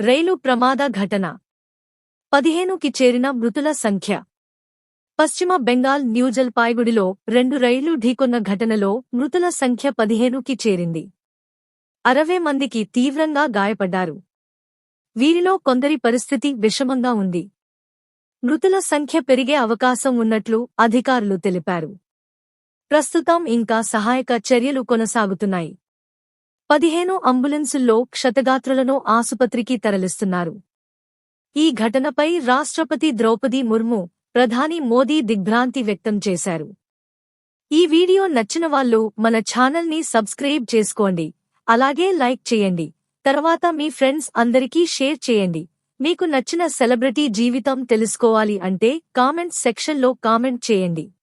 రైలు ప్రమాద ఘటన. పదిహేనుకి చేరిన మృతుల సంఖ్య. పశ్చిమ బెంగాల్ న్యూజల్పాయ్గుడిలో రెండు రైళ్ళు ఢీకొన్న ఘటనలో మృతుల సంఖ్య పదిహేనుకి చేరింది. అరవై మందికి తీవ్రంగా గాయపడ్డారు. వీరిలో కొందరి పరిస్థితి విషమంగా ఉంది. మృతుల సంఖ్య పెరిగే అవకాశం ఉన్నట్లు అధికారులు తెలిపారు. ప్రస్తుతం ఇంకా సహాయక చర్యలు కొనసాగుతున్నాయి. పదిహేను అంబులెన్సుల్లో క్షతగాత్రులను ఆసుపత్రికి తరలిస్తున్నారు. ఈ ఘటనపై రాష్ట్రపతి ద్రౌపది ముర్ము ప్రధాని మోదీ దిగ్భ్రాంతి వ్యక్తం చేశారు. ఈ వీడియో నచ్చిన వాళ్ళు మన ఛానల్ని సబ్స్క్రైబ్ చేసుకోండి అలాగే లైక్ చేయండి తర్వాత మీ ఫ్రెండ్స్ అందరికీ షేర్ చేయండి. మీకు నచ్చిన సెలబ్రిటీ జీవితం తెలుసుకోవాలి అంటే కామెంట్ సెక్షన్లో కామెంట్ చేయండి.